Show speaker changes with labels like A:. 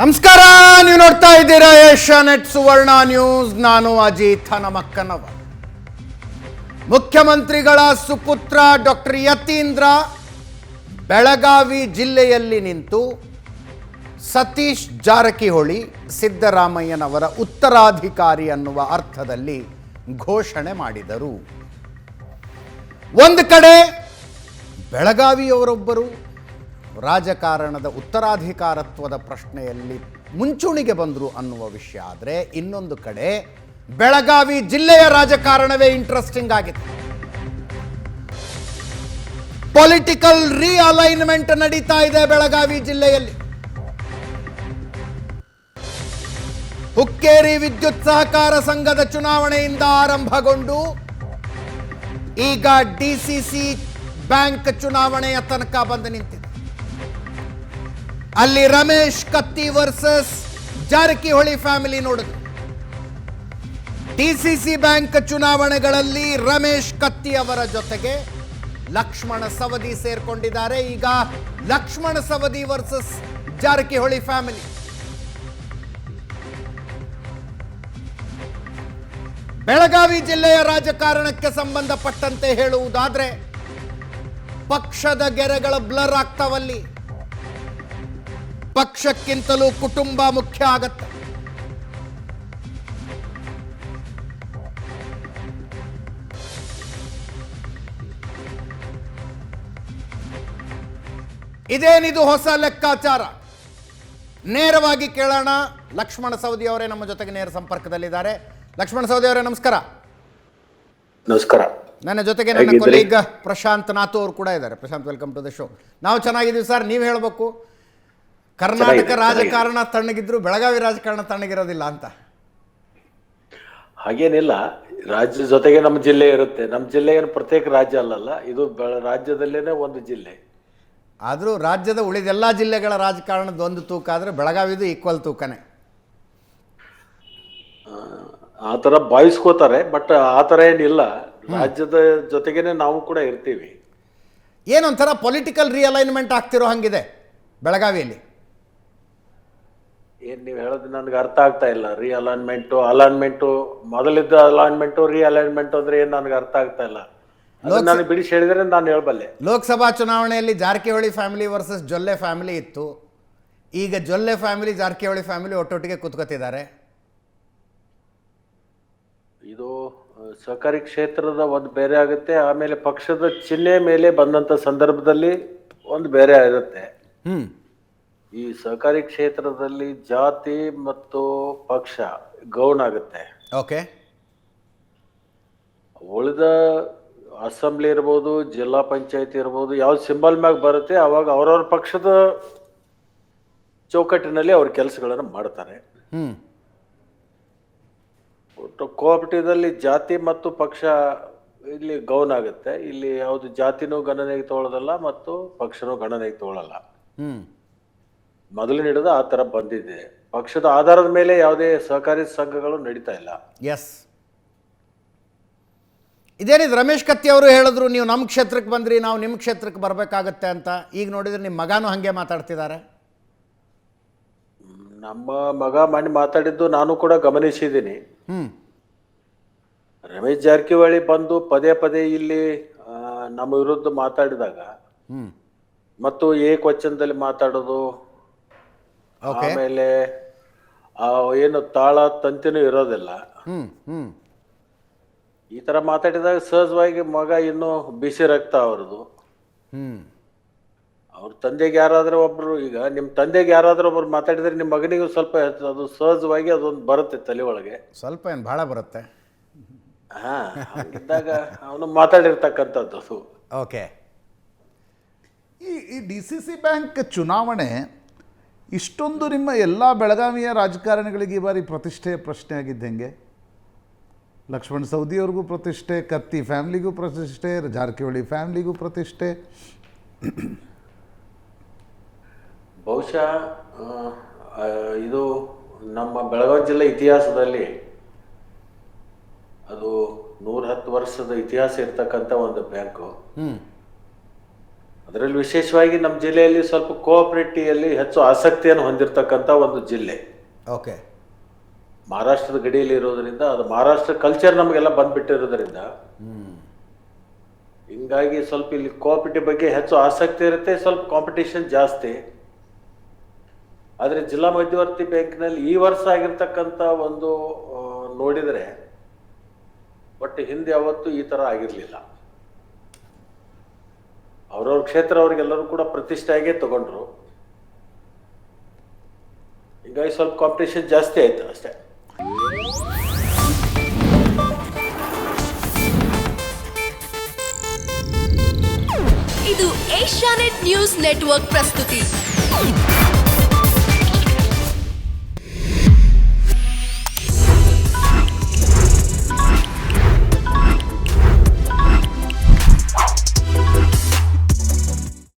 A: ನಮಸ್ಕಾರ, ನೀವು ನೋಡ್ತಾ ಇದ್ದೀರಾ ಏಷ್ಯಾ ನೆಟ್ ಸುವರ್ಣ ನ್ಯೂಸ್. ನಾನು ಅಜಿತ್ ಹನಮಕ್ಕನವ ಮುಖ್ಯಮಂತ್ರಿಗಳ ಸುಪುತ್ರ ಡಾಕ್ಟರ್ ಯತೀಂದ್ರ ಬೆಳಗಾವಿ ಜಿಲ್ಲೆಯಲ್ಲಿ ನಿಂತು ಸತೀಶ್ ಜಾರಕಿಹೊಳಿ ಸಿದ್ದರಾಮಯ್ಯನವರ ಉತ್ತರಾಧಿಕಾರಿ ಅನ್ನುವ ಅರ್ಥದಲ್ಲಿ ಘೋಷಣೆ ಮಾಡಿದರು. ಒಂದು ಕಡೆ ಬೆಳಗಾವಿಯವರೊಬ್ಬರು ರಾಜಕಾರಣದ ಉತ್ತರಾಧಿಕಾರತ್ವದ ಪ್ರಶ್ನೆಯಲ್ಲಿ ಮುಂಚೂಣಿಗೆ ಬಂದರು ಅನ್ನುವ ವಿಷಯ ಆದರೆ ಇನ್ನೊಂದು ಕಡೆ ಬೆಳಗಾವಿ ಜಿಲ್ಲೆಯ ರಾಜಕಾರಣವೇ ಇಂಟ್ರೆಸ್ಟಿಂಗ್ ಆಗಿದೆ. ಪೊಲಿಟಿಕಲ್ ರೀಅಲೈನ್ಮೆಂಟ್ ನಡೀತಾ ಇದೆ ಬೆಳಗಾವಿ ಜಿಲ್ಲೆಯಲ್ಲಿ. ಹುಕ್ಕೇರಿ ವಿದ್ಯುತ್ ಸಹಕಾರ ಸಂಘದ ಚುನಾವಣೆಯಿಂದ ಆರಂಭಗೊಂಡು ಈಗ ಡಿಸಿಸಿ ಬ್ಯಾಂಕ್ ಚುನಾವಣೆಯ ತನಕ ಬಂದು ನಿಂತಿದೆ. ಅಲ್ಲಿ ರಮೇಶ್ ಕತ್ತಿ ವರ್ಸಸ್ ಜಾರಕಿಹೊಳಿ ಫ್ಯಾಮಿಲಿ ನೋಡಿದ್ರು ಡಿಸಿಸಿ ಬ್ಯಾಂಕ್ ಚುನಾವಣೆಗಳಲ್ಲಿ ರಮೇಶ್ ಕತ್ತಿ ಅವರ ಜೊತೆಗೆ ಲಕ್ಷ್ಮಣ ಸವದಿ ಸೇರ್ಕೊಂಡಿದ್ದಾರೆ. ಈಗ ಲಕ್ಷ್ಮಣ ಸವದಿ ವರ್ಸಸ್ ಜಾರಕಿಹೊಳಿ ಫ್ಯಾಮಿಲಿ ಬೆಳಗಾವಿ ಜಿಲ್ಲೆಯ ರಾಜಕಾರಣಕ್ಕೆ ಸಂಬಂಧಪಟ್ಟಂತೆ ಹೇಳುವುದಾದ್ರೆ ಪಕ್ಷದ ಗೆರೆಗಳ ಬ್ಲರ್ ಆಗ್ತಾವಲ್ಲಿ. ಪಕ್ಷಕ್ಕಿಂತಲೂ ಕುಟುಂಬ ಮುಖ್ಯ ಆಗತ್ತೆ. ಇದೇನಿದು ಹೊಸ ಲೆಕ್ಕಾಚಾರ? ನೇರವಾಗಿ ಕೇಳೋಣ. ಲಕ್ಷ್ಮಣ ಸವದಿ ಅವರೇ ನಮ್ಮ ಜೊತೆಗೆ ನೇರ ಸಂಪರ್ಕದಲ್ಲಿದ್ದಾರೆ. ಲಕ್ಷ್ಮಣ ಸವದಿ ಅವರೇ ನಮಸ್ಕಾರ.
B: ನಮಸ್ಕಾರ.
A: ನನ್ನ ಜೊತೆಗೆ ನನ್ನ ಕೊಲೀಗ ಪ್ರಶಾಂತ್ ನಾಥು ಅವರು ಕೂಡ ಇದ್ದಾರೆ. Prashant welcome to the show ನಾವು ಚೆನ್ನಾಗಿದ್ದೀವಿ ಸರ್ ನೀವು ಹೇಳಬೇಕು. ಕರ್ನಾಟಕ ರಾಜಕಾರಣ ತಣ್ಣಗಿದ್ರು ಬೆಳಗಾವಿ ರಾಜಕಾರಣ ತಣ್ಣಗಿರೋದಿಲ್ಲ ಅಂತ.
B: ಹಾಗೇನಿಲ್ಲ ರಾಜ್ಯ ಜೊತೆಗೆ ನಮ್ಮ ಜಿಲ್ಲೆ ಇರುತ್ತೆ. ನಮ್ಮ ಜಿಲ್ಲೆ ಏನು ಪ್ರತ್ಯೇಕ ರಾಜ್ಯ ಅಲ್ಲಲ್ಲ ಇದು ರಾಜ್ಯದಲ್ಲೇನೆ ಒಂದು ಜಿಲ್ಲೆ.
A: ಆದರೂ ರಾಜ್ಯದ ಉಳಿದೆಲ್ಲ ಜಿಲ್ಲೆಗಳ ರಾಜಕಾರಣದ ಒಂದು ತೂಕ ಆದರೆ ಬೆಳಗಾವಿದು ಈಕ್ವಲ್ ತೂಕನೇ.
B: ಆ ಥರ ಬಾಯಿಸ್ಕೋತಾರೆ ಬಟ್ ಆ ಥರ ಏನಿಲ್ಲ. ರಾಜ್ಯದ ಜೊತೆಗೇನೆ ನಾವು ಕೂಡ ಇರ್ತೀವಿ.
A: ಏನೊಂಥರ ಪೊಲಿಟಿಕಲ್ ರಿಅಲೈನ್ಮೆಂಟ್ ಆಗ್ತಿರೋ ಹಂಗಿದೆ ಬೆಳಗಾವಿಯಲ್ಲಿ?
B: ಏನ್ ನೀವು ಹೇಳೋದು ನನಗೆ ಅರ್ಥ ಆಗ್ತಾ ಇಲ್ಲ. ರೀ ಅಲೈನ್ಮೆಂಟು ಅಲೈನ್ಮೆಂಟು ಮೊದಲಿದ್ದ ಅಲೈನ್ಮೆಂಟು ರೀ ಅಲೈನ್ಮೆಂಟ್ ಅಂದ್ರೆ ಏನು ನನಗೆ ಅರ್ಥ ಆಗ್ತಾ ಇಲ್ಲ. ನಾನು ಬಿಡಿಸಿ ಹೇಳಿದ್ರೆ ನಾನು ಹೇಳ್ಬಲ್ಲೆ.
A: ಲೋಕಸಭಾ ಚುನಾವಣೆಯಲ್ಲಿ Jarkiholi family versus Jolle family ಇತ್ತು. ಈಗ ಜೊಲ್ಲೆ ಫ್ಯಾಮಿಲಿ ಜಾರಕಿಹೊಳಿ ಫ್ಯಾಮಿಲಿ ಒಟ್ಟೊಟ್ಟಿಗೆ ಕೂತ್ಕೋತಿದ್ದಾರೆ.
B: ಇದು ಸಹಕಾರಿ ಕ್ಷೇತ್ರದ ಒಂದು ಬೇರೆ ಆಗುತ್ತೆ ಆಮೇಲೆ ಪಕ್ಷದ ಚಿಹ್ನೆ ಮೇಲೆ ಬಂದಂತ ಸಂದರ್ಭದಲ್ಲಿ ಒಂದು ಬೇರೆ ಇರುತ್ತೆ.
A: ಹ್ಞೂ
B: ಈ ಸಹಕಾರಿ ಕ್ಷೇತ್ರದಲ್ಲಿ ಜಾತಿ ಮತ್ತು ಪಕ್ಷ ಗೌಣ ಆಗುತ್ತೆ.
A: ಓಕೆ.
B: ಉಳಿದ ಅಸೆಂಬ್ಲಿ ಇರ್ಬೋದು ಜಿಲ್ಲಾ ಪಂಚಾಯತಿ ಇರ್ಬೋದು ಯಾವ್ದು ಸಿಂಬಲ್ ಮ್ಯಾಗ ಬರುತ್ತೆ ಅವಾಗ ಅವ್ರವ್ರ ಪಕ್ಷದ ಚೌಕಟ್ಟಿನಲ್ಲಿ ಅವ್ರ ಕೆಲಸಗಳನ್ನು ಮಾಡ್ತಾರೆ.
A: ಹ್ಮ್.
B: ಒಟ್ಟು ಕೋಆಪರೇಟಿವ್ದಲ್ಲಿ ಜಾತಿ ಮತ್ತು ಪಕ್ಷ ಇಲ್ಲಿ ಗೌನ್ ಆಗುತ್ತೆ. ಇಲ್ಲಿ ಯಾವುದು ಜಾತಿನೂ ಗಣನೆಗೆ ತಗೊಳ್ಳೋದಲ್ಲ ಮತ್ತು ಪಕ್ಷನೂ ಗಣನೆಗೆ ತಗೊಳ್ಳಲ್ಲ.
A: ಹ್ಞೂ
B: ಮೊದಲಿನ ನೀಡೋದು ಆ ಥರ ಬಂದಿದೆ. ಪಕ್ಷದ ಆಧಾರದ ಮೇಲೆ ಯಾವುದೇ ಸಹಕಾರಿ ಸಂಘಗಳು ನಡೀತಾ ಇಲ್ಲ.
A: ಎಸ್ ಇದೇನಿದು? ರಮೇಶ್ ಕತ್ತಿ ಅವರು ಹೇಳಿದ್ರು ನೀವು ನಮ್ಮ ಕ್ಷೇತ್ರಕ್ಕೆ ಬಂದ್ರಿ ನಾವು ನಿಮ್ಮ ಕ್ಷೇತ್ರಕ್ಕೆ ಬರಬೇಕಾಗತ್ತೆ ಅಂತ. ಈಗ ನೋಡಿದ್ರೆ ನಿಮ್ಮ ಮಗನೂ ಹಾಗೆ ಮಾತಾಡ್ತಿದ್ದಾರೆ.
B: ನಮ್ಮ ಮಗ ಮಾಡಿ ಮಾತಾಡಿದ್ದು ನಾನು ಕೂಡ ಗಮನಿಸಿದ್ದೀನಿ.
A: ಹ್ಞೂ
B: ರಮೇಶ್ ಜಾರಕಿಹೊಳಿ ಬಂದು ಪದೇ ಪದೇ ಇಲ್ಲಿ ಆ, ನಮ್ಮ ವಿರುದ್ಧ ಮಾತಾಡಿದಾಗ
A: ಹ್ಞೂ
B: ಮತ್ತು ಏಕವಚನದಲ್ಲಿ ಮಾತಾಡೋದು ಆಮೇಲೆ ಆ ಏನು ತಾಳ ತಂತಿನೂ ಇರೋದಿಲ್ಲ. ಈ ತರ ಮಾತಾಡಿದಾಗ ಸಹಜವಾಗಿ ಮಗ ಇನ್ನೂ ಬಿಸಿ ರಕ್ತ ಅವ್ರದ್ದು. ಅವ್ರ ತಂದೆಗೆ ಯಾರಾದ್ರೂ ಒಬ್ರು ಈಗ ನಿಮ್ಮ ತಂದೆಗೆ ಯಾರಾದ್ರೂ ಒಬ್ರು ಮಾತಾಡಿದ್ರೆ ನಿಮ್ಮ ಮಗನಿಗೂ ಸ್ವಲ್ಪ ಅದು ಸಹಜವಾಗಿ ಅದೊಂದು ಬರುತ್ತೆ ತಲೆ ಒಳಗೆ.
A: ಸ್ವಲ್ಪ ಏನು ಭಾಳ ಬರುತ್ತೆ.
B: ಹಾಂ ಹಾಗಿದ್ದಾಗ ಅವನು ಮಾತಾಡಿರ್ತಕ್ಕಂಥದ್ದು.
A: ಓಕೆ
C: ಈ ಈ ಡಿ ಸಿ ಸಿ ಬ್ಯಾಂಕ್ ಚುನಾವಣೆ ಇಷ್ಟೊಂದು ನಿಮ್ಮ ಎಲ್ಲ ಬೆಳಗಾವಿಯ ರಾಜಕಾರಣಿಗಳಿಗೆ ಈ ಬಾರಿ ಪ್ರತಿಷ್ಠೆಯ ಪ್ರಶ್ನೆ ಆಗಿದ್ದು ಹೆಂಗೆ? ಲಕ್ಷ್ಮಣ್ ಸೌದಿಯವ್ರಿಗೂ ಪ್ರತಿಷ್ಠೆ ಕತ್ತಿ ಫ್ಯಾಮ್ಲಿಗೂ ಪ್ರತಿಷ್ಠೆ ಜಾರಕಿಹೊಳಿ ಫ್ಯಾಮ್ಲಿಗೂ ಪ್ರತಿಷ್ಠೆ.
B: ಬಹುಶಃ ಇದು ನಮ್ಮ ಬೆಳಗಾವಿ ಜಿಲ್ಲೆ ಇತಿಹಾಸದಲ್ಲಿ ಅದು ನೂರ ಹತ್ತು ವರ್ಷದ ಇತಿಹಾಸ ಇರ್ತಕ್ಕಂಥ ಒಂದು ಬ್ಯಾಂಕು.
A: ಹ್ಞೂ
B: ಅದರಲ್ಲಿ ವಿಶೇಷವಾಗಿ ನಮ್ಮ ಜಿಲ್ಲೆಯಲ್ಲಿ ಸ್ವಲ್ಪ ಕೋಆಪರೇಟಿವಲ್ಲಿ ಹೆಚ್ಚು ಆಸಕ್ತಿಯನ್ನು ಹೊಂದಿರತಕ್ಕಂಥ ಒಂದು ಜಿಲ್ಲೆ.
A: ಓಕೆ.
B: ಮಹಾರಾಷ್ಟ್ರದ ಗಡಿಯಲ್ಲಿ ಇರೋದರಿಂದ ಅದು ಮಹಾರಾಷ್ಟ್ರ ಕಲ್ಚರ್ ನಮಗೆಲ್ಲ ಬಂದ್ಬಿಟ್ಟಿರೋದ್ರಿಂದ ಹಿಂಗಾಗಿ ಸ್ವಲ್ಪ ಇಲ್ಲಿ ಕೋಆಪರೇಟಿವ್ ಬಗ್ಗೆ ಹೆಚ್ಚು ಆಸಕ್ತಿ ಇರುತ್ತೆ ಸ್ವಲ್ಪ ಕಾಂಪಿಟೇಷನ್ ಜಾಸ್ತಿ. ಆದರೆ ಜಿಲ್ಲಾ ಮಧ್ಯವರ್ತಿ ಬ್ಯಾಂಕ್ನಲ್ಲಿ ಈ ವರ್ಷ ಆಗಿರ್ತಕ್ಕಂಥ ಒಂದು ನೋಡಿದರೆ ಒಟ್ಟು ಹಿಂದೆ ಯಾವತ್ತೂ ಈ ಥರ ಆಗಿರಲಿಲ್ಲ. ಅವ್ರವ್ರ ಕ್ಷೇತ್ರ ಅವ್ರಿಗೆಲ್ಲರೂ ಕೂಡ ಪ್ರತಿಷ್ಠೆಯಾಗೇ ತಗೊಂಡ್ರು. ಹೀಗಾಗಿ ಸ್ವಲ್ಪ ಕಾಂಪಿಟೇಷನ್ ಜಾಸ್ತಿ ಆಯ್ತು ಅಷ್ಟೇ.
D: ಇದು ಏಷ್ಯಾನೆಟ್ ನ್ಯೂಸ್ ನೆಟ್ವರ್ಕ್ ಪ್ರಸ್ತುತಿ.